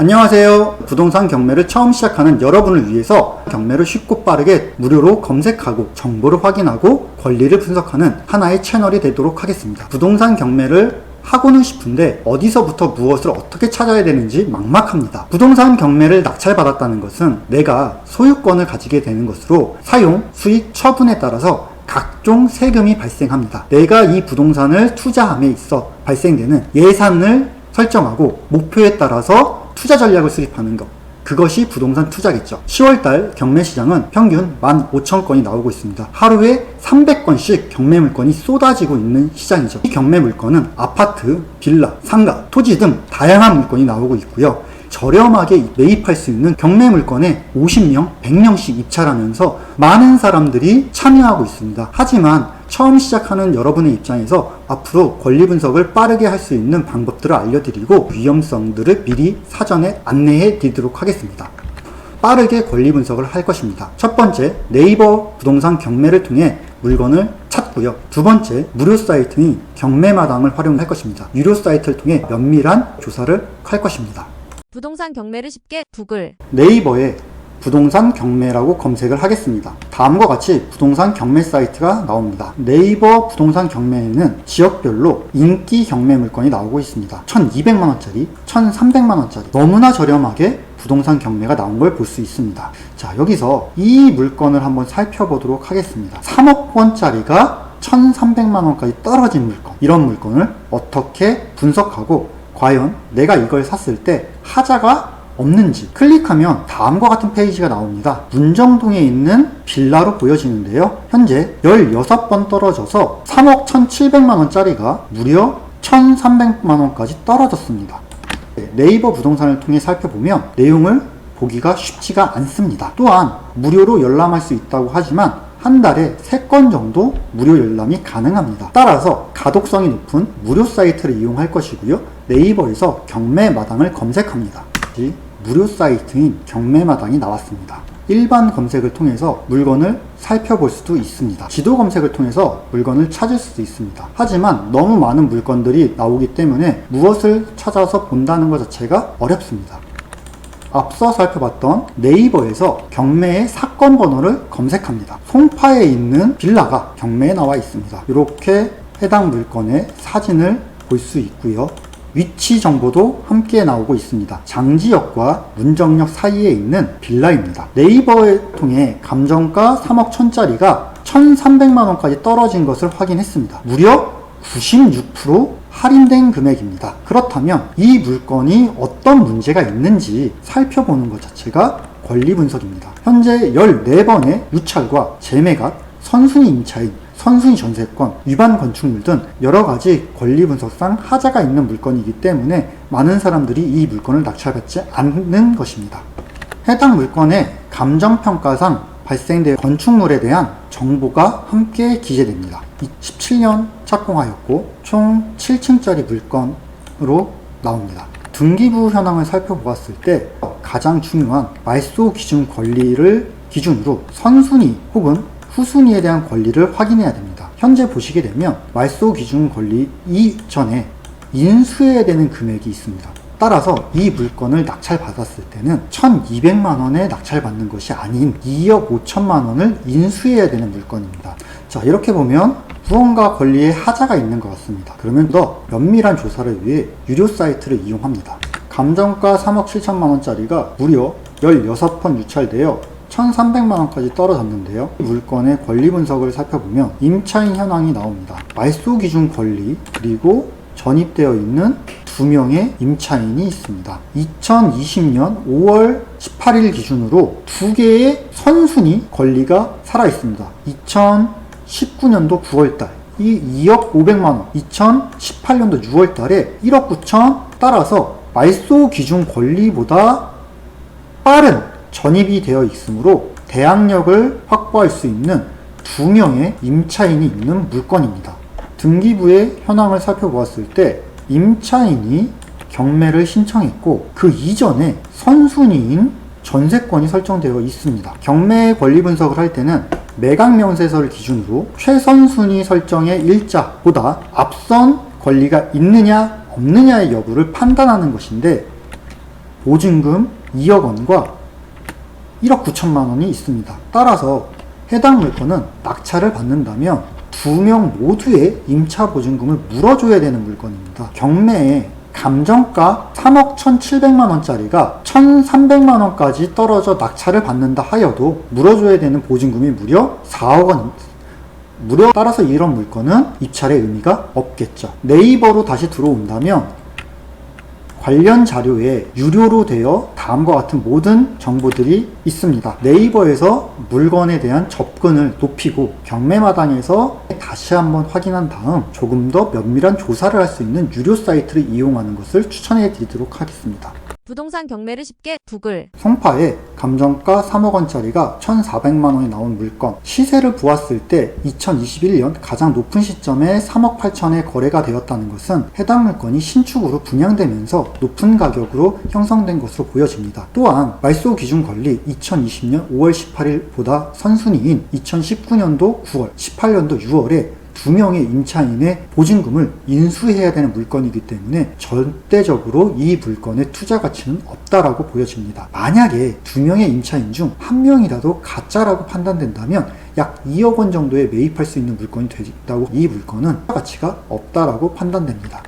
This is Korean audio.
안녕하세요. 부동산 경매를 처음 시작하는 여러분을 위해서 경매를 쉽고 빠르게 무료로 검색하고 정보를 확인하고 권리를 분석하는 하나의 채널이 되도록 하겠습니다. 부동산 경매를 하고는 싶은데 어디서부터 무엇을 어떻게 찾아야 되는지 막막합니다. 부동산 경매를 낙찰받았다는 것은 내가 소유권을 가지게 되는 것으로 사용, 수익, 처분에 따라서 각종 세금이 발생합니다. 내가 이 부동산을 투자함에 있어 발생되는 예산을 설정하고 목표에 따라서 투자 전략을 수립하는 것. 그것이 부동산 투자겠죠. 10월달 경매 시장은 평균 15,000건이 나오고 있습니다. 하루에 300건씩 경매 물건이 쏟아지고 있는 시장이죠. 이 경매 물건은 아파트, 빌라, 상가, 토지 등 다양한 물건이 나오고 있고요. 저렴하게 매입할 수 있는 경매 물건에 50명, 100명씩 입찰하면서 많은 사람들이 참여하고 있습니다. 하지만 처음 시작하는 여러분의 입장에서 앞으로 권리 분석을 빠르게 할 수 있는 방법들을 알려드리고 위험성들을 미리 사전에 안내해 드리도록 하겠습니다. 빠르게 권리 분석을 할 것입니다. 첫 번째, 네이버 부동산 경매를 통해 물건을 찾고요. 두 번째, 무료 사이트인 경매마당을 활용할 것입니다. 유료 사이트를 통해 면밀한 조사를 할 것입니다. 부동산 경매를 쉽게 구글 네이버에 부동산 경매라고 검색을 하겠습니다. 다음과 같이 부동산 경매 사이트가 나옵니다. 네이버 부동산 경매에는 지역별로 인기 경매 물건이 나오고 있습니다. 1200만원짜리, 1300만원짜리 너무나 저렴하게 부동산 경매가 나온 걸 볼 수 있습니다. 자, 여기서 이 물건을 한번 살펴보도록 하겠습니다. 3억 원짜리가 1300만 원까지 떨어진 물건. 이런 물건을 어떻게 분석하고 과연 내가 이걸 샀을 때 하자가 없는지 클릭하면 다음과 같은 페이지가 나옵니다. 문정동에 있는 빌라로 보여지는데요. 현재 16번 떨어져서 3억 1,700만 원짜리가 무려 1,300만 원까지 떨어졌습니다. 네이버 부동산을 통해 살펴보면 내용을 보기가 쉽지가 않습니다. 또한 무료로 열람할 수 있다고 하지만 한 달에 3건 정도 무료 열람이 가능합니다. 따라서 가독성이 높은 무료 사이트를 이용할 것이고요. 네이버에서 경매 마당을 검색합니다. 이 무료 사이트인 경매 마당이 나왔습니다. 일반 검색을 통해서 물건을 살펴볼 수도 있습니다. 지도 검색을 통해서 물건을 찾을 수도 있습니다. 하지만 너무 많은 물건들이 나오기 때문에 무엇을 찾아서 본다는 것 자체가 어렵습니다. 앞서 살펴봤던 네이버에서 경매의 사건 번호를 검색합니다. 송파에 있는 빌라가 경매에 나와 있습니다. 이렇게 해당 물건의 사진을 볼 수 있고요. 위치 정보도 함께 나오고 있습니다. 장지역과 문정역 사이에 있는 빌라입니다. 네이버를 통해 감정가 3억 천짜리가 1,300만 원까지 떨어진 것을 확인했습니다. 무려 96% 할인된 금액입니다. 그렇다면 이 물건이 어떤 문제가 있는지 살펴보는 것 자체가 권리 분석입니다. 현재 14번의 유찰과 재매각, 선순위 임차인, 선순위 전세권, 위반 건축물 등 여러 가지 권리 분석상 하자가 있는 물건이기 때문에 많은 사람들이 이 물건을 낙찰받지 않는 것입니다. 해당 물건의 감정평가상 발생된 건축물에 대한 정보가 함께 기재됩니다. 17년 착공하였고 총 7층짜리 물건으로 나옵니다. 등기부 현황을 살펴보았을 때 가장 중요한 말소 기준 권리를 기준으로 선순위 혹은 후순위에 대한 권리를 확인해야 됩니다. 현재 보시게 되면 말소 기준 권리 이전에 인수해야 되는 금액이 있습니다. 따라서 이 물건을 낙찰받았을 때는 1200만 원에 낙찰받는 것이 아닌 2억 5천만 원을 인수해야 되는 물건입니다. 자, 이렇게 보면 무언가 권리에 하자가 있는 것 같습니다. 그러면 더 면밀한 조사를 위해 유료 사이트를 이용합니다. 감정가 3억 7천만 원짜리가 무려 16번 유찰되어 1,300만 원까지 떨어졌는데요. 이 물건의 권리 분석을 살펴보면 임차인 현황이 나옵니다. 말소 기준 권리 그리고 전입되어 있는 두 명의 임차인이 있습니다. 2020년 5월 18일 기준으로 두 개의 선순위 권리가 살아 있습니다. 2019년도 9월달 이 2억 500만 원, 2018년도 6월 달에 1억 9천 따라서 말소 기준 권리보다 빠른 전입이 되어 있으므로 대항력을 확보할 수 있는 두 명의 임차인이 있는 물건입니다. 등기부의 현황을 살펴보았을 때 임차인이 경매를 신청했고 그 이전에 선순위인 전세권이 설정되어 있습니다. 경매 권리 분석을 할 때는 매각 명세서를 기준으로 최선순위 설정의 일자보다 앞선 권리가 있느냐 없느냐의 여부를 판단하는 것인데 보증금 2억 원과 1억 9천만 원이 있습니다. 따라서 해당 물건은 낙찰을 받는다면 두 명 모두의 임차 보증금을 물어줘야 되는 물건입니다. 경매에 감정가 3억 1,700만 원짜리가 1,300만 원까지 떨어져 낙찰을 받는다 하여도 물어줘야 되는 보증금이 무려 4억 원입니다. 무려 따라서 이런 물건은 입찰의 의미가 없겠죠. 네이버로 다시 들어온다면 관련 자료에 유료로 되어 다음과 같은 모든 정보들이 있습니다. 네이버에서 물건에 대한 접근을 높이고 경매마당에서 다시 한번 확인한 다음 조금 더 면밀한 조사를 할 수 있는 유료 사이트를 이용하는 것을 추천해 드리도록 하겠습니다. 부동산 경매를 쉽게 구글 성파에 감정가 3억 원짜리가 1,400만 원이 나온 물건 시세를 보았을 때 2021년 가장 높은 시점에 3억 8천에 거래가 되었다는 것은 해당 물건이 신축으로 분양되면서 높은 가격으로 형성된 것으로 보여집니다. 또한 말소 기준 권리 2020년 5월 18일보다 선순위인 2019년도 9월, 18년도 6월에 두 명의 임차인의 보증금을 인수해야 되는 물건이기 때문에 절대적으로 이 물건의 투자 가치는 없다라고 보여집니다. 만약에 두 명의 임차인 중 한 명이라도 가짜라고 판단된다면 약 2억 원 정도에 매입할 수 있는 물건이 되다고 이 물건은 가치가 없다라고 판단됩니다.